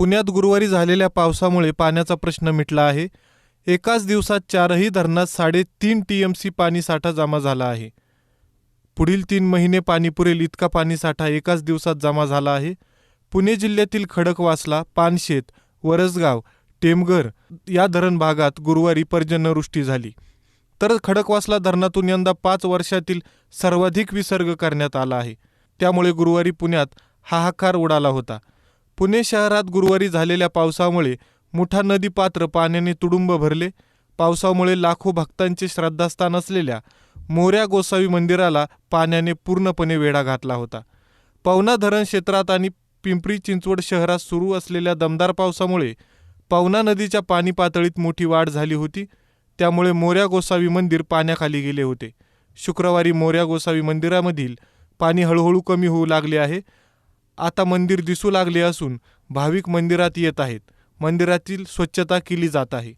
पुण्यात गुरुवारी झालेल्या पावसामुळे पाण्याचा प्रश्न मिटला आहे. एकाच दिवसात चारही धरणात साडेतीन टी एम सी पाणीसाठा जमा झाला आहे. पुढील तीन महिने पाणी पुरेल इतका पाणीसाठा एकाच दिवसात जमा झाला आहे. पुणे जिल्ह्यातील खडकवासला पानशेत वरसगाव टेमघर या धरण भागात गुरुवारी पर्जन्यवृष्टी झाली. तर खडकवासला धरणातून यंदा पाच वर्षातील सर्वाधिक विसर्ग करण्यात आला आहे. त्यामुळे गुरुवारी पुण्यात हाहाकार उडाला होता. पुणे शहरात गुरुवारी झालेल्या पावसामुळे मुठा नदी पात्र पाण्याने तुडुंब भरले. पावसामुळे लाखो भक्तांचे श्रद्धास्थान असलेल्या मोऱ्या गोसावी मंदिराला पाण्याने पूर्णपणे वेढा घातला होता. पवना धरण क्षेत्रात आणि पिंपरी चिंचवड शहरात सुरू असलेल्या दमदार पावसामुळे पवना नदीच्या पाणी पातळीत मोठी वाढ झाली होती. त्यामुळे मोऱ्या गोसावी मंदिर पाण्याखाली गेले होते. शुक्रवारी मोऱ्या गोसावी मंदिरामधील पाणी हळूहळू कमी होऊ लागले आहे. आता मंदिर दिसू लागले असून भाविक मंदिरात येत आहेत. मंदिरातील स्वच्छता केली जात आहे.